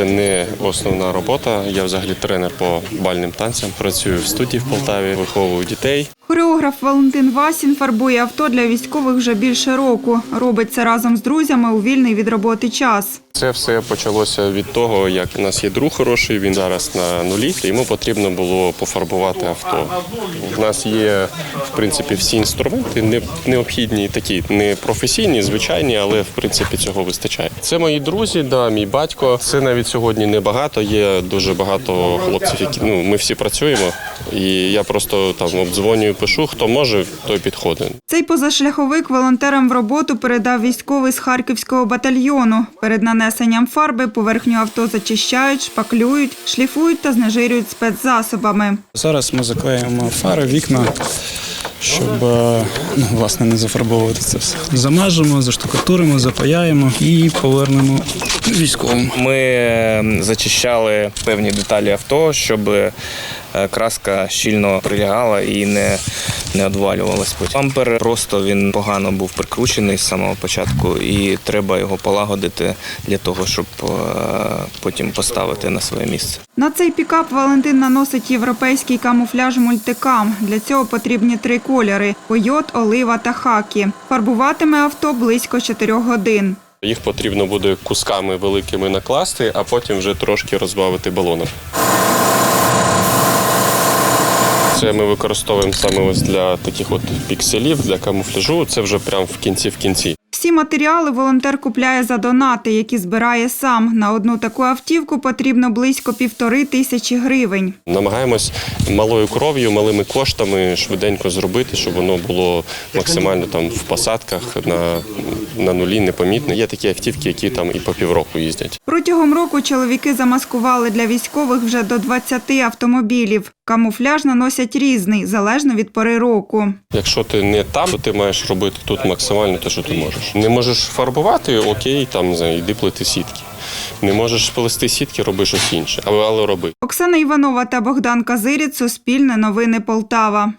це не основна робота. Я взагалі тренер по бальним танцям. Працюю в студії в Полтаві, виховую дітей. Хореограф Валентин Васін фарбує авто для військових вже більше року. Робить це разом з друзями у вільний від роботи час. Це все почалося від того, як у нас є друг хороший. Він зараз на нулі. Йому потрібно було пофарбувати авто. У нас є в принципі всі інструменти, не необхідні такі, не професійні, звичайні, але в принципі цього вистачає. Це мої друзі, да, мій батько. Це навіть сьогодні небагато. Є дуже багато хлопців, які ну ми всі працюємо. І я просто там обдзвонюю, пишу, хто може, той підходить. Цей позашляховик волонтерам в роботу передав військовий з Харківського батальйону. Перед нанесенням фарби поверхню авто зачищають, шпаклюють, шліфують та знежирюють спецзасобами. Зараз ми заклеїмо фари, вікна, щоб е, ну, власне не зафарбовувати це все. Замажемо, заштукатуримо, запаяємо і повернемо військовим. Ми е, зачищали певні деталі авто, щоб е, краска щільно прилягала і не, не одвалювалась. потім. Бампер просто він погано був прикручений з самого початку, і треба його полагодити для того, щоб е, потім поставити на своє місце. На цей пікап Валентин наносить європейський камуфляж мультикам. Для цього потрібні три кольори – койот, олива та хакі. Фарбуватиме авто близько 4 годин. Їх потрібно буде кусками великими накласти, а потім вже трошки розбавити балоном. Це ми використовуємо саме ось для таких от пікселів, для камуфляжу. Це вже прямо в кінці в кінці. Всі матеріали волонтер купляє за донати, які збирає сам. На одну таку автівку потрібно близько півтори тисячі гривень. Намагаємось малою кров'ю, малими коштами швиденько зробити, щоб воно було максимально там в посадках на, на нулі непомітно. Є такі автівки, які там і по півроку їздять. Протягом року чоловіки замаскували для військових вже до 20 автомобілів. Камуфляж наносять різний, залежно від пори року. Якщо ти не там, то ти маєш робити тут максимально те, що ти можеш. Не можеш фарбувати, окей, там йди плити сітки. Не можеш плести сітки, роби щось інше, але, але роби. Оксана Іванова та Богдан Казиріць, Суспільне новини Полтава.